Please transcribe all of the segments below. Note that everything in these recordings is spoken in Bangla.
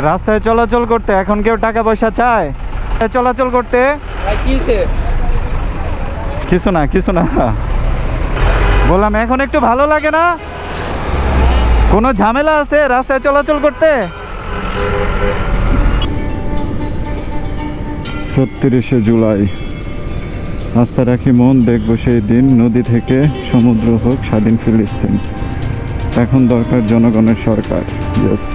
রাস্তায় চলাচল করতে এখন কেউ টাকা পয়সা চায়? চলাচল করতে? কিছু না কিছু না। বললাম এখন একটু ভালো লাগে না? কোনো ঝামেলা আছে রাস্তায় চলাচল করতে? ছত্রিশে জুলাই। আস্থা রাখি মন দেখব সেই দিন নদী থেকে সমুদ্র হোক স্বাধীন ফিলিস্তিন। এখন দরকার জনগণের সরকার। ইয়েস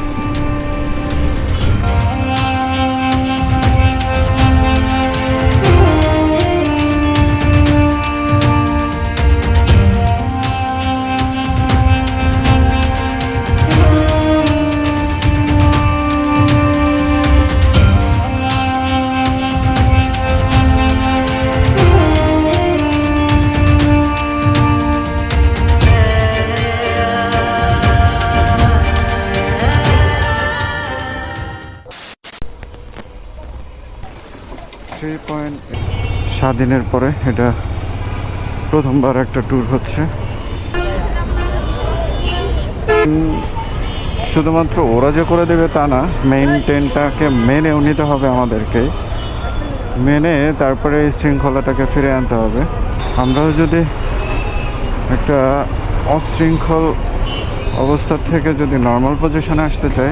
থ্রি পয়েন্ট স্বাধীনের পরে এটা প্রথমবার একটা ট্যুর হচ্ছে। শুধুমাত্র ওরা যে করে দেবে তা না মেইন ট্রেনটাকে মেনেও নিতে হবে আমাদেরকে। মেনে তারপরে এই শৃঙ্খলাটাকে ফিরে আনতে হবে। আমরাও যদি একটা অশৃঙ্খল অবস্থা থেকে যদি নর্মাল পজিশনে আসতে চাই,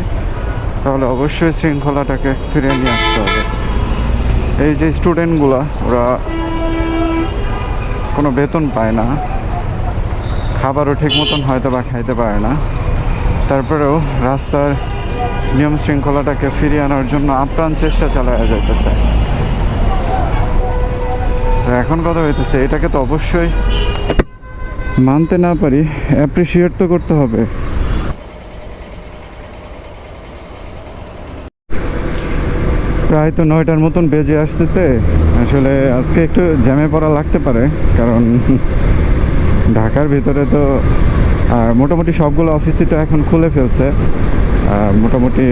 তাহলে অবশ্যই শৃঙ্খলাটাকে ফিরে নিয়ে আসতে হবে। এই যে স্টুডেন্টগুলা, ওরা কোনো বেতন পায় না। খাবারও ঠিক মতন হয়তো বা খাইতে পারে না। তারপরেও রাস্তার নিয়ম শৃঙ্খলাটাকে ফিরিয়ে আনার জন্য আপ্রাণ চেষ্টা চালায়া যাইতেছে। এখন কথা হইতেছে, এটাকে তো অবশ্যই মানতে না পারি অ্যাপ্রিসিয়েট তো করতে হবে। প্রায় তো নয়টার মতন বেজে আসতেছে। আসলে আজকে একটু জ্যামে পড়া লাগতে পারে, কারণ ঢাকার ভিতরে তো, আর মোটামুটি সবগুলো অফিসই তো এখন খুলে ফেলছে। আর মোটামুটি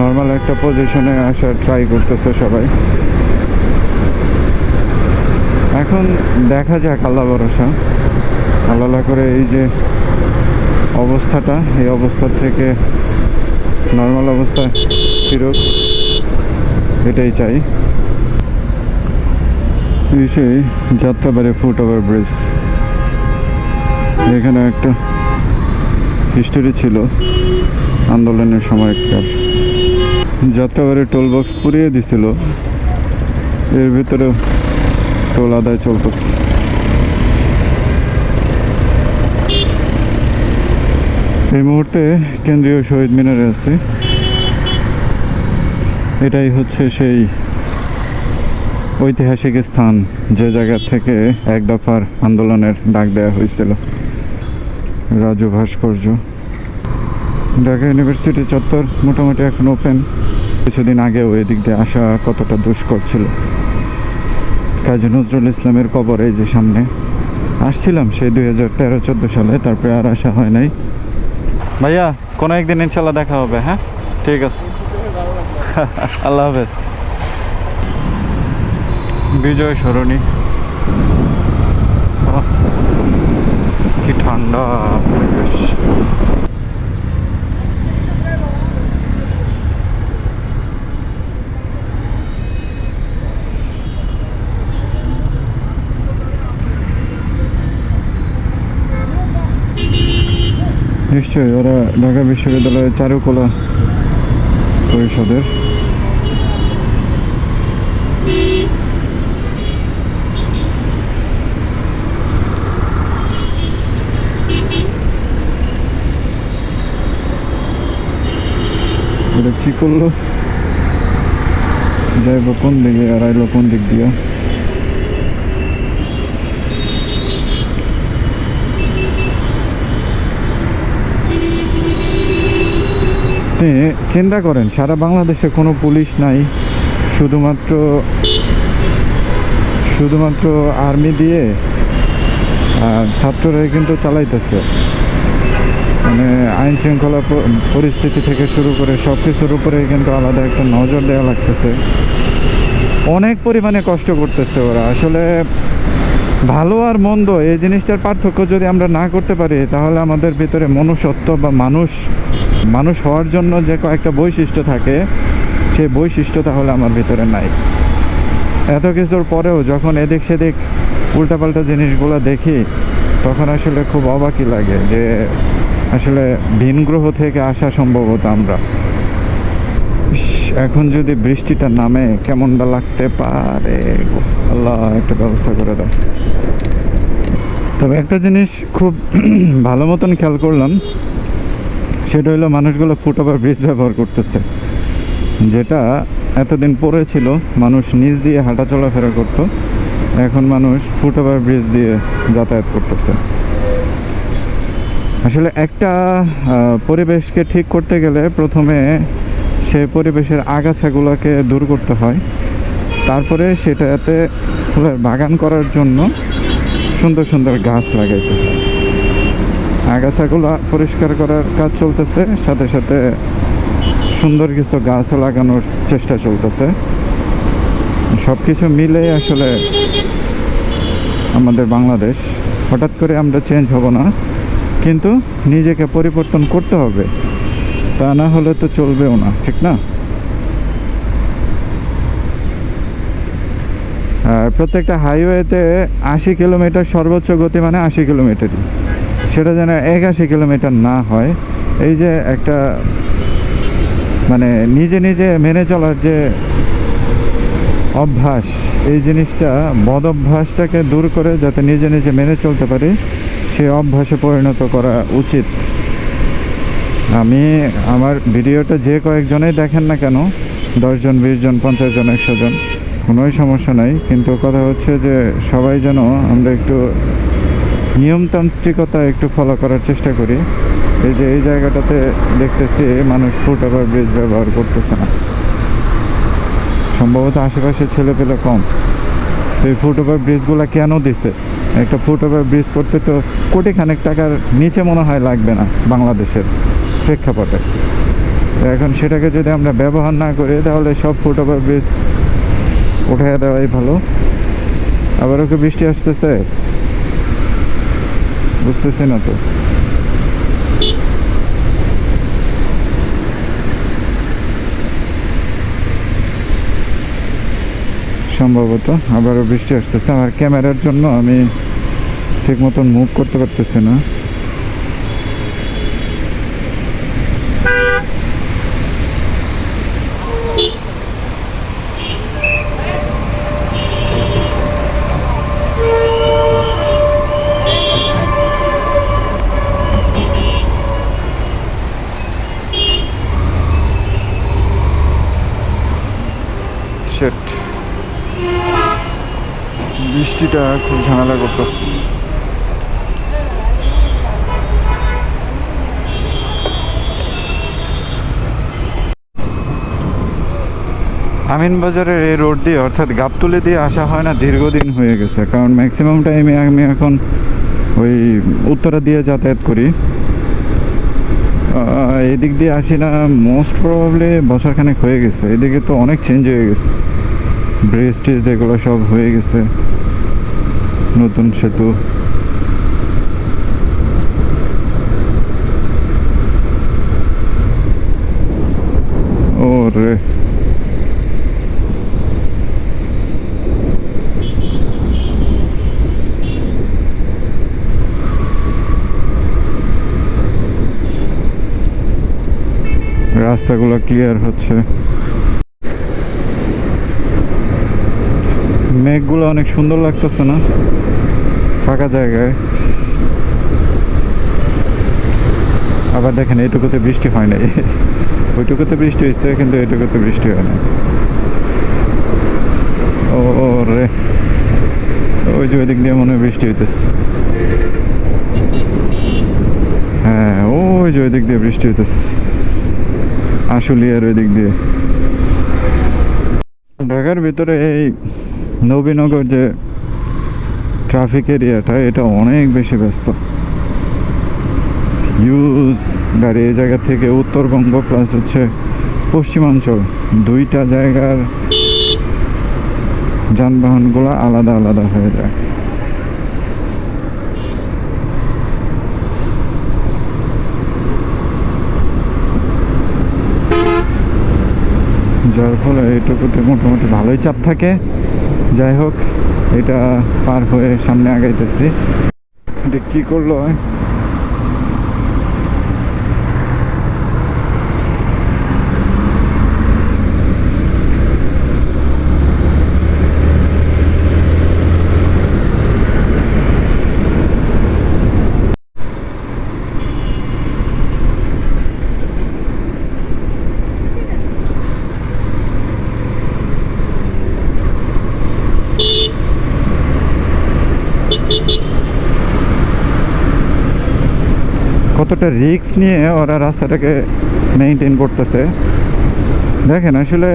নর্মাল একটা পজিশনে আসার ট্রাই করতেছে সবাই। এখন দেখা যাক আল্লাহ ভরসা। আল্লাহ করে এই যে অবস্থাটা, এই অবস্থা থেকে নর্মাল অবস্থায় ফিরুক, এটাই চাই। এই সেই যাত্রাবাড়ি ফুট ওভার ব্রিজ। এখানে একটা হিস্টোরি ছিল, আন্দোলনের সময় সময়কার যাত্রাবাড়ি টোল বক্স পুড়িয়ে দিছিল, এর ভিতরে টোল আদায় চলতেছে। এই মুহূর্তে কেন্দ্রীয় শহীদ মিনারে আছি। এটাই হচ্ছে সেই ঐতিহাসিক স্থান, যে জায়গা থেকে এক দফার আন্দোলনের ডাক দেওয়া হয়েছিল। রাজু ভাস্কর্য। ঢাকা ইউনিভার্সিটি চত্বর মোটামুটি এখন ওপেন কিছুদিন আগেও এদিক দিয়ে আসা কতটা দুষ্কর ছিল। কাজী নজরুল ইসলামের কবর এই যে সামনে। আসছিলাম সেই দুই হাজার তেরো চোদ্দ সালে, তারপরে আর আসা হয় নাই। ভাইয়া, কোনো একদিন ইনশাল্লাহ দেখা হবে হ্যাঁ? ঠিক আছে। আল্লাহ হাফেজ। বিজয় সরণি। কি ঠান্ডা নিশ্চয়ই, ওরা ঢাকা বিশ্ববিদ্যালয়ের চারুকলা পরিষদের। কি করল? যাইব কোন দিকে আর আইলো কোন দিক দিয়ে? চিন্তা করেন, সারা বাংলাদেশে কোনো পুলিশ নাই, শুধুমাত্র শুধুমাত্র আর্মি দিয়ে, আর ছাত্ররাই কিন্তু চালাইতেছে। মানে আইন শৃঙ্খলা পরিস্থিতি থেকে শুরু করে সব কিছুর উপরে কিন্তু আলাদা একটা নজর দেওয়া লাগতেছে। অনেক পরিমাণে কষ্ট করতেছে ওরা। আসলে ভালো আর মন্দ, এই জিনিসটার পার্থক্য যদি আমরা না করতে পারি, তাহলে আমাদের ভিতরে মনুষ্যত্ব বা মানুষ মানুষ হওয়ার জন্য যে কয়েকটা বৈশিষ্ট্য থাকে, সেই বৈশিষ্ট্য তাহলে আমার ভিতরে নাই। এত কিছুর পরেও যখন এদিক সেদিক উল্টাপাল্টা জিনিসগুলো দেখি, তখন আসলে খুব অবাকই লাগে যে আসলে ভিন গ্রহ থেকে আসা সম্ভবত আমরা। এখন যদি বৃষ্টিটা নামে কেমনটা লাগতে পারে আল্লাহ, একটা ব্যবস্থা করে দাও। তবে একটা জিনিস খুব ভালো মতন খেয়াল করলাম সেটা হলো মানুষগুলো ফুট ওভার ব্রিজ ব্যবহার করতেছে। যেটা এতদিন পরে ছিল, মানুষ নিচ দিয়ে হাঁটা চলাফেরা করতো, এখন মানুষ ফুট ওভার ব্রিজ দিয়ে যাতায়াত করতেছে। আসলে একটা পরিবেশকে ঠিক করতে গেলে প্রথমে সে পরিবেশের আগাছাগুলোকে দূর করতে হয়। তারপরে সেটাতে ফুলের বাগান করার জন্য সুন্দর সুন্দর গাছ লাগাইতে হয়। আগাছাগুলো পরিষ্কার করার কাজ চলতেছে, সাথে সাথে সুন্দর কিছু গাছও লাগানোর চেষ্টা চলতেছে। সব কিছু মিলে আসলে আমাদের বাংলাদেশ, হঠাৎ করে আমরা চেঞ্জ হব না, কিন্তু নিজেকে পরিবর্তন করতে হবে, তা না হলে তো চলবেও না, ঠিক না? আর প্রত্যেকটা হাইওয়েতে আশি কিলোমিটার সর্বোচ্চ গতি মানে আশি কিলোমিটারই সেটা যেন একাশি কিলোমিটার না হয়। এই যে একটা মানে নিজে নিজে মেনে চলার যে অভ্যাস, এই জিনিসটা বদ অভ্যাসটাকে দূর করে যাতে নিজে নিজে মেনে চলতে পারি সেই অভ্যাসে পরিণত করা উচিত। আমি আমার ভিডিওটা যে কয়েকজনেই দেখেন না কেন, দশজন বিশ জন পঞ্চাশ জন একশো জন, কোনোই সমস্যা নাই। কিন্তু কথা হচ্ছে যে সবাই যেন আমরা একটু নিয়মতান্ত্রিকতা একটু ফলো করার চেষ্টা করি। এই যে, এই জায়গাটাতে দেখতেছি মানুষ ফুট ওভার ব্রিজ ব্যবহার করতেছে না। সম্ভবত আশেপাশে ছেলে পেলে কম। তো এই ফুট ওভার ব্রিজগুলো কেন দিছে? একটা ফুট ওভার ব্রিজ করতে তো কোটি খানেক টাকার নিচে মনে হয় লাগবে না বাংলাদেশের প্রেক্ষাপটে। এখন সেটাকে যদি আমরা ব্যবহার না করি, তাহলে সব ফুট ওভার ব্রিজ উঠে দেওয়াই ভালো। আবারও কি বৃষ্টি আসতেছে? বুঝতেছি না তো। সম্ভবত আবারও বৃষ্টি আসতেছে। আমার ক্যামেরার জন্য আমি ঠিক মতন মুভ করতে পারতেছি না। বৃষ্টিটা খুব ঝামেলা করতেছে। আমিনবাজারের এই রোড দিয়ে, অর্থাৎ গাবতুলি দিয়ে আসা হয় না, দীর্ঘদিন হয়ে গেছে। কারণ ম্যাক্সিমাম টাইমে আমি এখন ওই উত্তরা দিয়ে যাতায়াত করি। এদিক দিয়ে আসি না মোস্ট প্রবাবলি বছরখানেক হয়ে গেছে। এদিকে তো অনেক চেঞ্জ হয়ে গেছে। ব্রিজ টিজ এগুলো সব হয়ে গেছে। নতুন সেতু। ও রে রাস্তাগুলো ক্লিয়ার হচ্ছে। মেঘগুলো অনেক সুন্দর লাগতেছে না? ফাঁকা জায়গায়। আবার দেখেন এইটুকুতে বৃষ্টি হয় নাই। ওইটুকুতে বৃষ্টি হয়েছে, কিন্তু এইটুকুতে বৃষ্টি হয় না ও রে ওই যে ওইদিক দিয়ে মনে হয় বৃষ্টি হইতেছে। হ্যাঁ ওই যে ওই দিক দিয়ে বৃষ্টি হইতেছে। আশুলিয়ার ওই দিক দিয়ে। ঢাকার ভিতরে এই নবীনগর যে ট্রাফিক এরিয়াটা এটা অনেক বেশি ব্যস্ত। ইউজ গাড়ি এই জায়গা থেকে উত্তরবঙ্গ প্লাস হচ্ছে পশ্চিমাঞ্চল। দুইটা জায়গার যানবাহনগুলো আলাদা আলাদা হয়ে যায়। যার ফলে এটুকুতে মোটামুটি ভালোই চাপ থাকে। যাই হোক এটা পার হয়ে সামনে আগাইতেছি। এটা কী করল? কতটা রিস্ক নিয়ে ওরা রাস্তাটাকে মেনটেন করতেছে। দেখেন, আসলে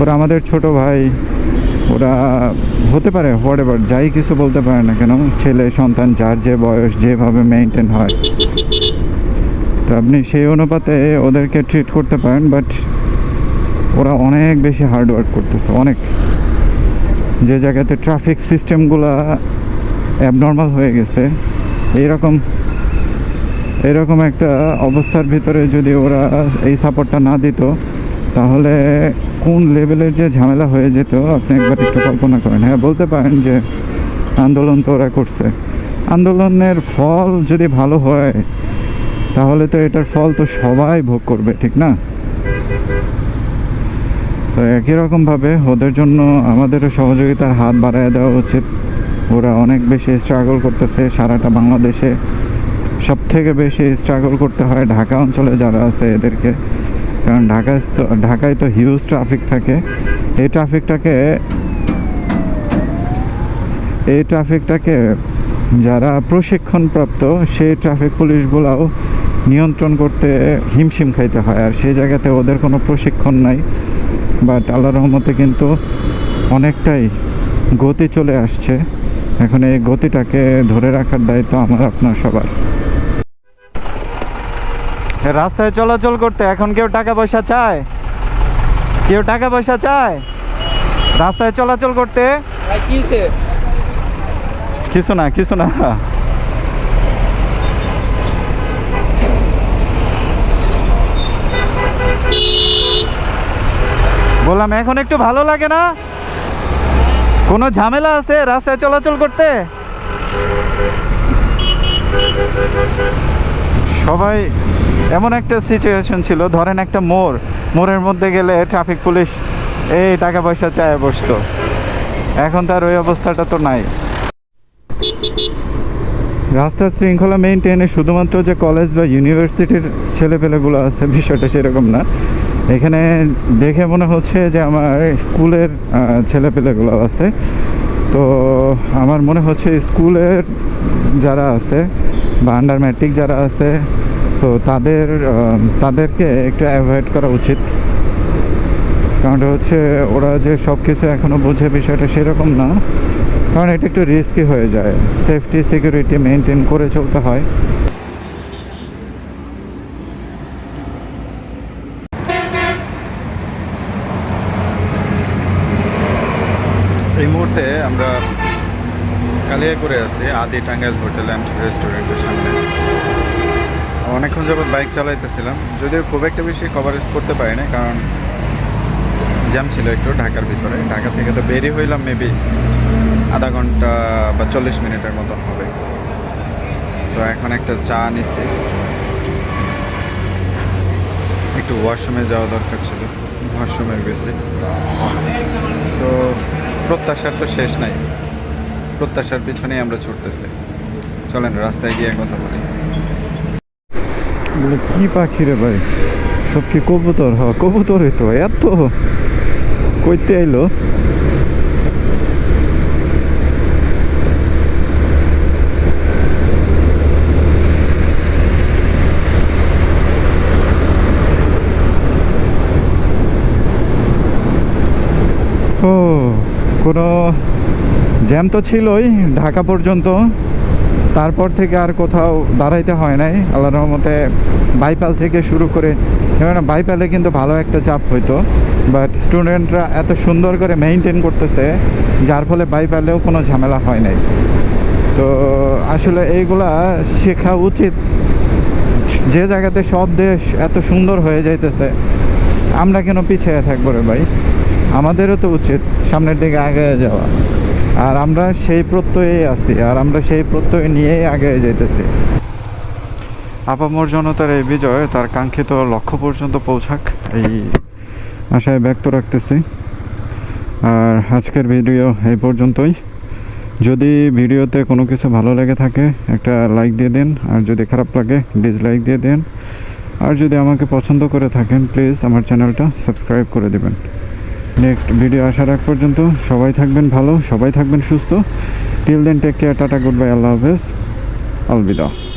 ওরা আমাদের ছোট ভাই, ওরা হতে পারে হোয়াট এভার যাই কিছু বলতে পারে না কেন, ছেলে, সন্তান, যার যে বয়স, যেভাবে মেনটেন হয়। তো আপনি সেই অনুপাতে ওদেরকে ট্রিট করতে পারেন বাট ওরা অনেক বেশি হার্ড ওয়ার্ক করতেছে, অনেক। যে জায়গাতে ট্রাফিক সিস্টেমগুলো অ্যাবনর্মাল হয়ে গেছে, এইরকম এরকম একটা অবস্থার ভিতরে যদি ওরা এই সাপোর্টটা না দিত, তাহলে কোন লেভেলের যে ঝামেলা হয়ে যেত, আপনি একবার একটু কল্পনা করেন। হ্যাঁ বলতে পারেন যে আন্দোলন তো ওরা করছে। আন্দোলনের ফল যদি ভালো হয়, তাহলে তো এটার ফল তো সবাই ভোগ করবে, ঠিক না? তো একই রকমভাবে ওদের জন্য আমাদেরও সহযোগিতার হাত বাড়ায় দেওয়া উচিত। ওরা অনেক বেশি স্ট্রাগল করতেছে সারাটা বাংলাদেশে। সব থেকে বেশি স্ট্রাগল করতে হয় ঢাকা অঞ্চলে যারা আছে এদেরকে। কারণ ঢাকায় তো ঢাকায় তো হিউজ ট্রাফিক থাকে। এই ট্রাফিকটাকে এই ট্রাফিকটাকে যারা প্রশিক্ষণপ্রাপ্ত, সেই ট্রাফিক পুলিশগুলাও নিয়ন্ত্রণ করতে হিমশিম খাইতে হয়। আর সেই জায়গাতে ওদের কোনো প্রশিক্ষণ নাই। বাট আল্লাহ রহমতে কিন্তু অনেকটাই গতি চলে আসছে। এখন এই গতিটাকে ধরে রাখার দায়িত্ব আমার, আপনার সবার। রাস্তায় চলাচল করতে এখন কেউ টাকা পয়সা চায়? কেউ টাকা পয়সা চায়? রাস্তায় চলাচল করতে? কিছু না কিছু না। বললাম এখন একটু ভালো লাগে না? কোনো ঝামেলা আছে রাস্তায় চলাচল করতে? সবাই এমন একটা সিচুয়েশন ছিল, ধরেন একটা মোড়, মোড়ের মধ্যে গেলে ট্রাফিক পুলিশ এই টাকা পয়সা চায় বসতো। এখন তার ওই অবস্থাটা তো নাই। রাস্তার শৃঙ্খলা মেনটেনে শুধুমাত্র যে কলেজ বা ইউনিভার্সিটির ছেলেপেলেগুলো আছে, বিষয়টা সেরকম না। এখানে দেখে মনে হচ্ছে যে আমার স্কুলের ছেলেপেলেগুলো আছে। তো আমার মনে হচ্ছে স্কুলের যারা আছে বা আন্ডার ম্যাট্রিক যারা আছে তো তাদের তাদেরকে একটু অ্যাভয়েড করা উচিত। কারণ হচ্ছে ওরা যে সব কিছু এখনও বোঝে বিষয়টা সেরকম না। কারণ এটা একটু রিস্কি হয়ে যায়। সেফটি সিকিউরিটি মেনটেন করে চলতে হয়। এই মুহূর্তে আমরা কালিয়া করে আসছি, আদি টাঙ্গাইল হোটেল অ্যান্ড রেস্টুরেন্টের সামনে। অনেকক্ষণ যাবত বাইক চালাইতেছিলাম। যদিও খুব একটা বেশি কভারেজ করতে পারি না কারণ জ্যাম ছিল একটু ঢাকার ভিতরে। ঢাকা থেকে তো বেরিয়ে হইলাম মেবি আধা ঘণ্টা বা চল্লিশ মিনিটের মতন হবে। তো এখন একটা চা নিচ্ছি একটু ওয়াশরুমে যাওয়া দরকার ছিল। ওয়াশরুমের গেছি তো প্রত্যাশার তো শেষ নাই। প্রত্যাশার পিছনেই আমরা ছুটতেছি। চলেন, রাস্তায় গিয়ে কথা বলি। এগুলো কি পাখি রে ভাই? সব কি কবুতর? হ কবুতরই তো এত কইতে আইলো। ও, কোনো জ্যাম তো ছিলই ঢাকা পর্যন্ত। তারপর থেকে আর কোথাও দাঁড়াইতে হয় নাই। আল্লাহ রহমতে বাইপাল থেকে শুরু করে এখানে বাইপালে কিন্তু ভালো একটা চাপ হইতো বাট স্টুডেন্টরা এত সুন্দর করে মেনটেন করতেছে, যার ফলে বাইপালেও কোনো ঝামেলা হয় নাই। তো আসলে এইগুলা শেখা উচিত। যে জায়গাতে সব দেশ এত সুন্দর হয়ে যাইতেছে, আমরা কেন পিছিয়ে থাকব রে ভাই? আমাদেরও তো উচিত সামনের দিকে আগে যাওয়া। আর আমরা সেই প্রত্যয়ে আছি, আর আমরা সেই প্রত্যয় নিয়েই আগে যেতেছি আপামর জনতার এই বিজয় তার কাঙ্ক্ষিত লক্ষ্য পর্যন্ত পৌঁছাক এই আশায় ব্যক্ত রাখতেছি। আর আজকের ভিডিও এই পর্যন্তই। যদি ভিডিওতে কোনো কিছু ভালো লেগে থাকে, একটা লাইক দিয়ে দিন, আর যদি খারাপ লাগে ডিসলাইক দিয়ে দিন। আর যদি আমাকে পছন্দ করে থাকেন প্লিজ আমার চ্যানেলটা সাবস্ক্রাইব করে দেবেন। নেক্সট ভিডিও আসার আগ পর্যন্ত সবাই থাকবেন ভালো, সবাই থাকবেন সুস্থ। Till then take care tata good bye আল্লাহ হাফেজ। আলবিদা।